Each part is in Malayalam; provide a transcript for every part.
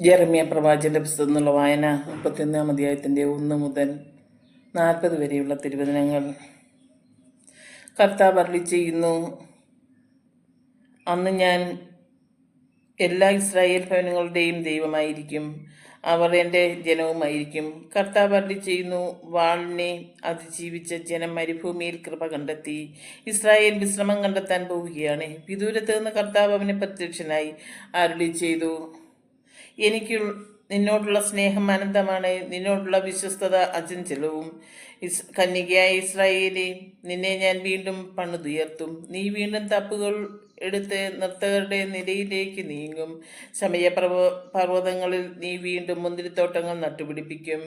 ജെറമിയ പ്രവാചന്റെ പുസ്തകം എന്നുള്ള വായന മുപ്പത്തിയൊന്നാം അധ്യായത്തിന്റെ ഒന്ന് മുതൽ നാൽപ്പത് വരെയുള്ള തിരുവചനങ്ങൾ. കർത്താവ് അരളി ചെയ്യുന്നു അന്ന് ഞാൻ എല്ലാ ഇസ്രായേൽ ഭവനങ്ങളുടെയും ദൈവമായിരിക്കും അവർ എന്റെ ജനവുമായിരിക്കും കർത്താവ് അരളി ചെയ്യുന്നു വാളിനെ അതിജീവിച്ച ജനം മരുഭൂമിയിൽ കൃപ കണ്ടെത്തി ഇസ്രായേൽ വിശ്രമം കണ്ടെത്താൻ പോവുകയാണ്. വിദൂരത്ത് നിന്ന് കർത്താവ് അവനെ പ്രത്യക്ഷനായി അരുളി ചെയ്തു. എനിക്ക് നിന്നോടുള്ള സ്നേഹം അനന്തമാണ്. നിന്നോടുള്ള വിശ്വസ്തത അചഞ്ചലവും ഇസ് കന്യകയായ ഇസ്രായേലി നിന്നെ ഞാൻ വീണ്ടും പണിതുയർത്തും. നീ വീണ്ടും തപ്പുകൾ എടുത്ത് നർത്തകരുടെ നിലയിലേക്ക് നീങ്ങും. സമയപർവ പർവതങ്ങളിൽ നീ വീണ്ടും മുന്തിരിത്തോട്ടങ്ങൾ നട്ടുപിടിപ്പിക്കും.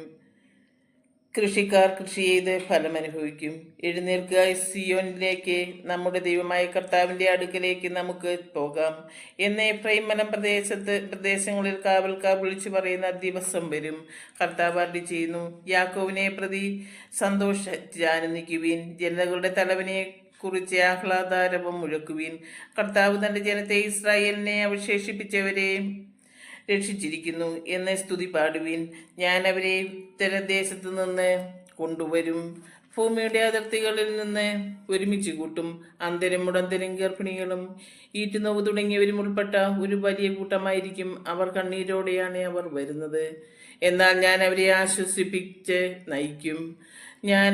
കൃഷിക്കാർ കൃഷി ചെയ്ത് ഫലം അനുഭവിക്കും എഴുന്നേൽക്കുക സിയോനിലേക്ക് നമ്മുടെ ദൈവമായ കർത്താവിന്റെ അടുക്കിലേക്ക് നമുക്ക് പോകാം. എന്ന് മലം പ്രദേശത്ത് പ്രദേശങ്ങളിൽ കാവൽക്കാർ വിളിച്ചു പറയുന്ന ദിവസം വരും. കർത്താവ് അടി ചെയ്യുന്നു യാക്കോവിനെ പ്രതി സന്തോഷ സന്തോഷിച്ചാനന്ദിക്കുവിൻ ജനതകളുടെ തലവനെ കുറിച്ച് ആഹ്ലാദാരവം മുഴക്കുവിൻ. കർത്താവ് തന്റെ ജനത്തെ ഇസ്രായേലിനെ അവശേഷിപ്പിച്ചവരെ രക്ഷിച്ചിരിക്കുന്നു എന്ന് സ്തുതി പാടുവിൻ. ഞാൻ അവരെ ഉത്തരദേശത്തു നിന്ന് കൊണ്ടുവരും. ഭൂമിയുടെ അതിർത്തികളിൽ നിന്ന് ഒരുമിച്ച് കൂട്ടും. അന്തരം മുടന്തരും ഗർഭിണികളും ഈറ്റുനോവ് തുടങ്ങിയവരും ഉൾപ്പെട്ട ഒരു വലിയ കൂട്ടമായിരിക്കും അവർ കണ്ണീരോടെയാണ് അവർ വരുന്നത്. എന്നാൽ ഞാൻ അവരെ ആശ്വസിപ്പിച്ച് നയിക്കും. ഞാൻ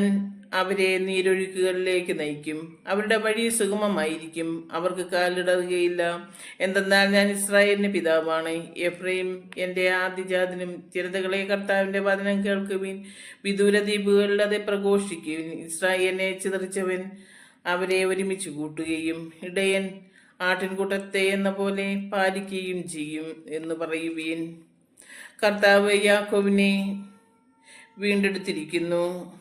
അവരെ നീരൊഴുക്കുകളിലേക്ക് നയിക്കും. അവരുടെ വഴി സുഗമമായിരിക്കും. അവർക്ക് കാലിടറുകയില്ല. എന്തെന്നാൽ ഞാൻ ഇസ്രായേലിന് പിതാവാണ്. എഫ്രൈം എന്റെ ആദ്യജാതിനും ചിരതകളെ കർത്താവിന്റെ വചനം കേൾക്കുവിൻ. വിദൂര ദ്വീപുകളിൽ പ്രഘോഷിക്കുവിൻ ഇസ്രായേലിനെ ചിതറിച്ചവൻ അവരെ ഒരുമിച്ച് കൂട്ടുകയും ഇടയൻ ആട്ടിൻകൂട്ടത്തെ എന്ന പോലെ പാലിക്കുകയും ചെയ്യും എന്ന് പറയുവീൻ. കർത്താവ് യാക്കോവിനെ വീണ്ടെടുത്തിരിക്കുന്നു.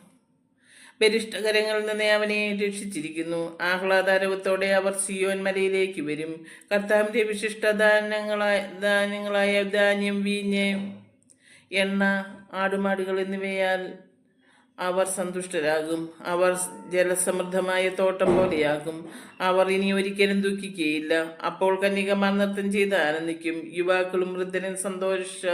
ബരിഷ്ടകരങ്ങളിൽ നിന്ന് അവനെ രക്ഷിച്ചിരിക്കുന്നു. ആഹ്ലാദാരവത്തോടെ അവർ സിയോൻ മലയിലേക്ക് വരും. കർത്താവിന്റെ വിശിഷ്ടദാനങ്ങളായ ധാന്യങ്ങളായ ധാന്യം വീഞ്ഞ് എണ്ണ ആടുമാടുകൾ എന്നിവയാൽ അവർ സന്തുഷ്ടരാകും. അവർ ജലസമൃദ്ധമായ തോട്ടം പോലെയാകും. അവർ ഇനി ഒരിക്കലും ദുഃഖിക്കുകയില്ല. അപ്പോൾ കന്യകമാർ നൃത്തം ചെയ്ത് ആനന്ദിക്കും. യുവാക്കളും വൃദ്ധരും സന്തോഷ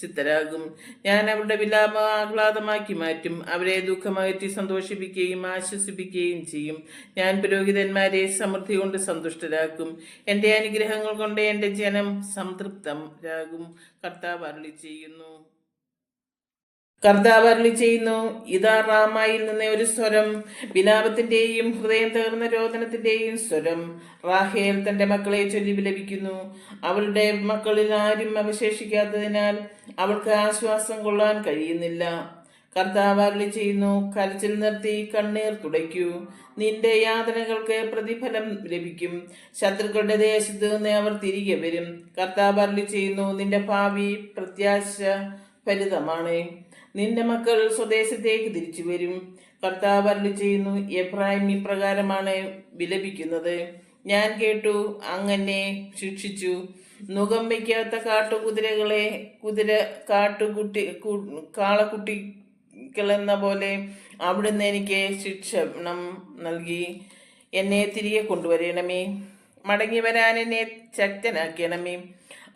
ചിത്തരാകും. ഞാൻ അവരുടെ വിലാപ ആഹ്ലാദമാക്കി മാറ്റും. അവരെ ദുഃഖമകറ്റി സന്തോഷിപ്പിക്കുകയും ആശ്വസിപ്പിക്കുകയും ചെയ്യും. ഞാൻ പുരോഹിതന്മാരെ സമൃദ്ധി കൊണ്ട് സന്തുഷ്ടരാക്കും. എന്റെ അനുഗ്രഹങ്ങൾ കൊണ്ട് എന്റെ ജനം സംതൃപ്തരാകും. കർത്താവ് അരുളി ചെയ്യുന്നു. കർത്താവ് അരുളി ചെയ്യുന്നു. ഇതാ റാമായിൽ നിന്ന് ഒരു സ്വരം. വിലാപത്തിന്റെയും ഹൃദയം തകർന്ന രോദനത്തിന്റെയും സ്വരം റാഹേൽ തന്റെ മക്കളെ ചൊല്ലി വിലപിക്കുന്നു. അവളുടെ മക്കളിൽ ആരും അവശേഷിക്കാത്തതിനാൽ അവൾക്ക് ആശ്വാസം കൊള്ളാൻ കഴിയുന്നില്ല. കർത്താവ് അരുളി ചെയ്യുന്നു കരച്ചിൽ നിർത്തി കണ്ണീർ തുടയ്ക്കൂ. നിന്റെ യാതനകൾക്ക് പ്രതിഫലം ലഭിക്കും. ശത്രുക്കളുടെ ദേശത്ത് നിന്ന് അവർ തിരികെ വരും. കർത്താവ് അരുളി ചെയ്യുന്നു നിന്റെ ഭാവി പ്രത്യാശ ഫലിതമാണ് നിന്റെ മക്കൾ സ്വദേശത്തേക്ക് തിരിച്ചു വരും. കർത്താവ് അരുളി ചെയ്യുന്നു എബ്രാഹിം ഇപ്രകാരമാണ് വിലപിക്കുന്നത്. ഞാൻ കേട്ടു അങ്ങനെ ശിക്ഷിച്ചു. നുഖം വയ്ക്കാത്ത കാട്ടുകുതിരകളെ കുതിര കാട്ടുകുട്ടി കാളക്കുട്ടി കാളക്കുട്ടികളെന്ന പോലെ അവിടുന്ന് എനിക്ക് ശിക്ഷണം നൽകി. എന്നെ തിരികെ കൊണ്ടുവരണമേ. മടങ്ങി വരാൻ എന്നെ ശക്തനാക്കണമേ.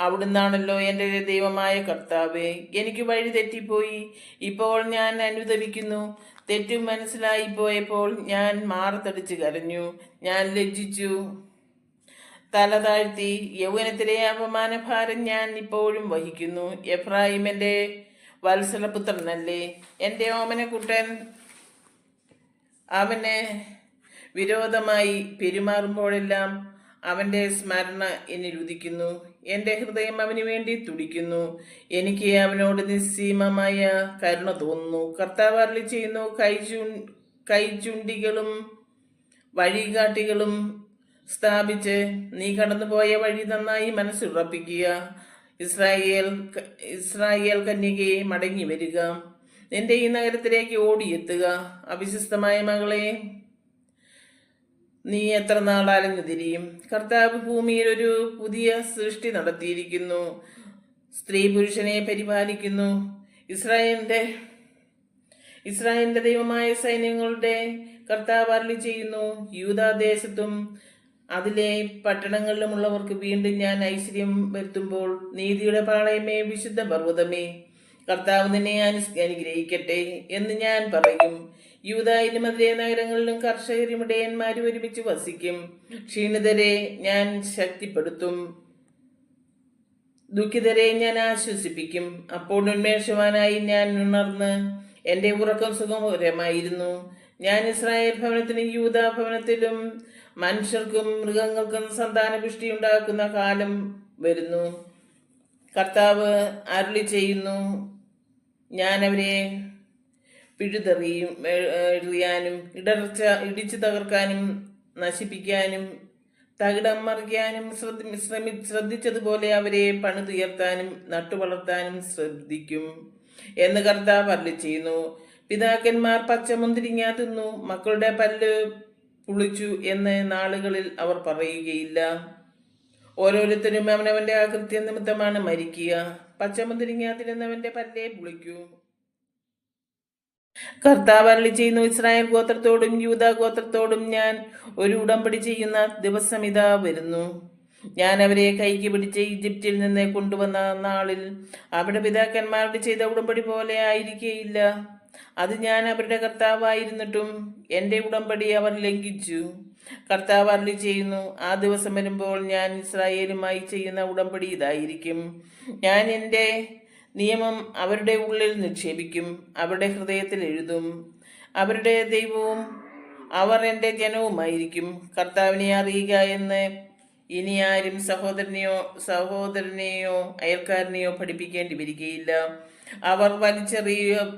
അവിടുന്നാണല്ലോ എന്റെ ദൈവമായ കർത്താവേ. എനിക്ക് വഴി തെറ്റിപ്പോയി. ഇപ്പോൾ ഞാൻ അനുദപിക്കുന്നു തെറ്റും മനസ്സിലായി പോയപ്പോൾ ഞാൻ മാറത്തടിച്ച് കരഞ്ഞു. ഞാൻ ലജ്ജിച്ചു. തല താഴ്ത്തി യൗവനത്തിലെ അപമാനഭാരം ഞാൻ ഇപ്പോഴും വഹിക്കുന്നു. എഫ്രായിം എന്റെ വത്സലപുത്രനല്ലേ. എന്റെ ഓമനക്കുട്ടൻ അവനെ വിരോധമായി പെരുമാറുമ്പോഴെല്ലാം അവന്റെ സ്മരണ എന്നെ ഉദിക്കുന്നു എന്റെ ഹൃദയം അവന് വേണ്ടി തുടിക്കുന്നു. എനിക്ക് അവനോട് നിസ്സീമമായ കരുണ തോന്നുന്നു. കർത്താവ് ചെയ്യുന്നു കൈചു കൈചുണ്ടികളും വഴികാട്ടികളും സ്ഥാപിച്ച് നീ കടന്നുപോയ വഴി നന്നായി മനസ്സുറപ്പിക്കുക. ഇസ്രായേൽ ഇസ്രായേൽ കന്യകയെ മടങ്ങി വരിക നിന്റെ ഈ നഗരത്തിലേക്ക് ഓടിയെത്തുക. അവിശ്വസ്തമായ മകളെ നീ എത്ര നാളാലും തിരിയും കർത്താവ് ഭൂമിയിൽ ഒരു പുതിയ സൃഷ്ടി നടത്തിയിരിക്കുന്നു. സ്ത്രീ പുരുഷനെ പരിപാലിക്കുന്നു. ഇസ്രായേലിന്റെ ഇസ്രായേലിന്റെ ദൈവമായ സൈന്യങ്ങളുടെ കർത്താവ് അരളി ചെയ്യുന്നു. യൂതാദേശത്തും അതിലെ പട്ടണങ്ങളിലുമുള്ളവർക്ക് വീണ്ടും ഞാൻ ഐശ്വര്യം വരുത്തുമ്പോൾ നീതിയുടെ പാളയമേ വിശുദ്ധ പർവതമേ കർത്താവ് നിന്നെ അനുഗ്രഹിക്കട്ടെ എന്ന് ഞാൻ പറയും. യൂതായിലും അതിലെ നഗരങ്ങളിലും കർഷകരും ഇടയന്മാരും ഒരുമിച്ച് വസിക്കും. ക്ഷീണിതരെ ഞാൻ ശക്തിപ്പെടുത്തും. ദുഃഖിതരെ ഞാൻ ആശ്വസിപ്പിക്കും. അപ്പോൾ ഉന്മേഷവാനായി ഞാൻ ഉണർന്ന് എന്റെ ഉറക്കം സുഖകരമായിരുന്നു. ഞാൻ ഇസ്രായേൽ ഭവനത്തിനും യൂത ഭവനത്തിലും മനുഷ്യർക്കും മൃഗങ്ങൾക്കും സന്താനപുഷ്ടി ഉണ്ടാക്കുന്ന കാലം വരുന്നു. കർത്താവ് അരുളി ചെയ്യുന്നു. ഞാൻ അവരെ പിഴുതെറിയും എറിയാനും ഇടർച്ച ഇടിച്ചു തകർക്കാനും നശിപ്പിക്കാനും തകിടം മറിക്കാനും ശ്രദ്ധ ശ്രമി ശ്രദ്ധിച്ചതുപോലെ അവരെ പണിതുയർത്താനും നട്ടുവളർത്താനും ശ്രദ്ധിക്കും എന്ന് കർത്താവ് അരുളി ചെയ്യുന്നു. പിതാക്കന്മാർ പച്ചമുന്തിരിങ്ങ തിന്നു മക്കളുടെ പല്ല് പുളിച്ചു എന്ന് നാളുകളിൽ അവർ പറയുകയില്ല. ഓരോരുത്തരും അവനവന്റെ ആകൃത്യ നിമിത്തമാണ് മരിക്കുക. പച്ചമുന്തിരിങ്ങ തിരുന്നവന്റെ പല്ലേ പുളിക്കൂ. കർത്താവ് അരളി ചെയ്യുന്നു ഇസ്രായേൽ ഗോത്രത്തോടും യൂത ഗോത്രത്തോടും ഞാൻ ഒരു ഉടമ്പടി ചെയ്യുന്ന ദിവസം ഇതാ വരുന്നു. ഞാൻ അവരെ കൈക്ക് പിടിച്ച് ഈജിപ്തിൽ നിന്ന് കൊണ്ടുവന്ന നാളിൽ അവരുടെ പിതാക്കന്മാരോട് ചെയ്ത ഉടമ്പടി പോലെ ആയിരിക്കേയില്ല. അത് ഞാൻ അവരുടെ കർത്താവായിരുന്നിട്ടും എന്റെ ഉടമ്പടി അവർ ലംഘിച്ചു. കർത്താവ് അരളി ചെയ്യുന്നു ആ ദിവസം വരുമ്പോൾ ഞാൻ ഇസ്രായേലുമായി ചെയ്യുന്ന ഉടമ്പടി ഇതായിരിക്കും. ഞാൻ എന്റെ നിയമം അവരുടെ ഉള്ളിൽ നിക്ഷേപിക്കും അവരുടെ ഹൃദയത്തിൽ എഴുതും. അവരുടെ ദൈവവും അവർ എന്റെ ജനവുമായിരിക്കും. കർത്താവിനെ അറിയുക എന്ന് ഇനി ആരും സഹോദരനെയോ സഹോദരനെയോ അയൽക്കാരനെയോ പഠിപ്പിക്കേണ്ടി വരികയില്ല. അവർ വലിച്ചെറിയ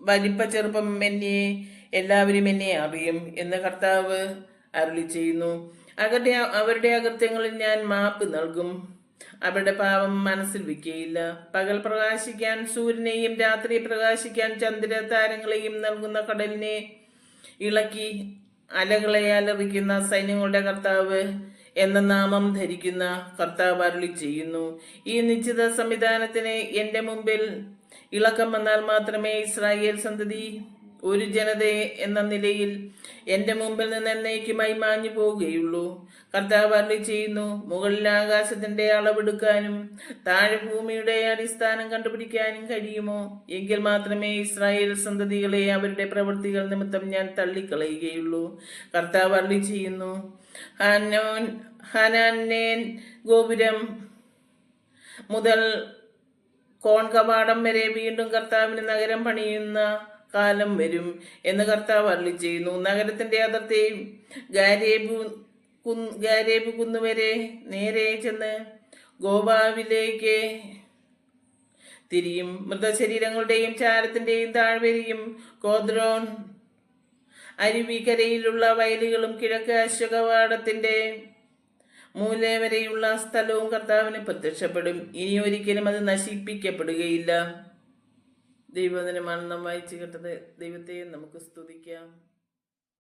വലിപ്പ ചെറുപ്പം എന്നെ എല്ലാവരും എന്നെ അറിയും എന്ന് കർത്താവ് അരുളി ചെയ്യുന്നു അവരുടെ അവരുടെ അകൃത്യങ്ങളിൽ ഞാൻ മാപ്പ് നൽകും. അവരുടെ പാപം മനസ്സിൽ വിൽക്കുകയില്ല പകൽ പ്രകാശിക്കാൻ സൂര്യനെയും രാത്രി പ്രകാശിക്കാൻ ചന്ദ്ര താരങ്ങളെയും നൽകുന്ന കടലിനെ ഇളക്കി അലകളെ അലറിക്കുന്ന സൈന്യങ്ങളുടെ കർത്താവ് എന്ന നാമം ധരിക്കുന്ന കർത്താവ് അരുളി ചെയ്യുന്നു. ഈ നിശ്ചിത സംവിധാനത്തിന് എന്റെ മുമ്പിൽ ഇളക്കം വന്നാൽ മാത്രമേ ഇസ്രായേൽ സന്തതി ഒരു ജനതയെ എന്ന നിലയിൽ എന്റെ മുമ്പിൽ നിന്ന് എന്നേക്കുമായി മാഞ്ഞു പോവുകയുള്ളൂ. കർത്താവ് അറി ചെയ്യുന്നു മുകളിൽ ആകാശത്തിന്റെ അളവെടുക്കാനും താഴെ ഭൂമിയുടെ അടിസ്ഥാനം കണ്ടുപിടിക്കാനും കഴിയുമോ? എങ്കിൽ മാത്രമേ ഇസ്രായേൽ സന്തതികളെ അവരുടെ പ്രവൃത്തികൾ നിമിത്തം ഞാൻ തള്ളിക്കളയുകയുള്ളൂ. കർത്താവ് അറി ചെയ്യുന്നു ഹനോൻ ഹനാനേൻ ഗോപുരം മുതൽ കോൺ കവാടം വരെ വീണ്ടും കർത്താവിന് നഗരം പണിയുന്ന കാലം വരും എന്ന് കർത്താവ് അരളി ചെയ്യുന്നു നഗരത്തിന്റെ അതിർത്തി ഗാരേബു കുന്ന് ഗാരേബ് കുന്നുവരെ നേരെ ചെന്ന് ഗോപാവിലേക്ക് തിരിയും. മൃതശരീരങ്ങളുടെയും ചാരത്തിന്റെയും താഴ്വരയും കോദ്രോൺ അരുവിക്കരയിലുള്ള വയലുകളും കിഴക്ക് അശ്വകവാടത്തിന്റെ മൂല വരെയുള്ള സ്ഥലവും കർത്താവിന് പ്രത്യക്ഷപ്പെടും. ഇനി ഒരിക്കലും അത് നശിപ്പിക്കപ്പെടുകയില്ല. ദൈവദിനമാണ് നാം വായിച്ചു കേട്ടത് ദൈവത്തെ നമുക്ക് സ്തുതിക്കാം.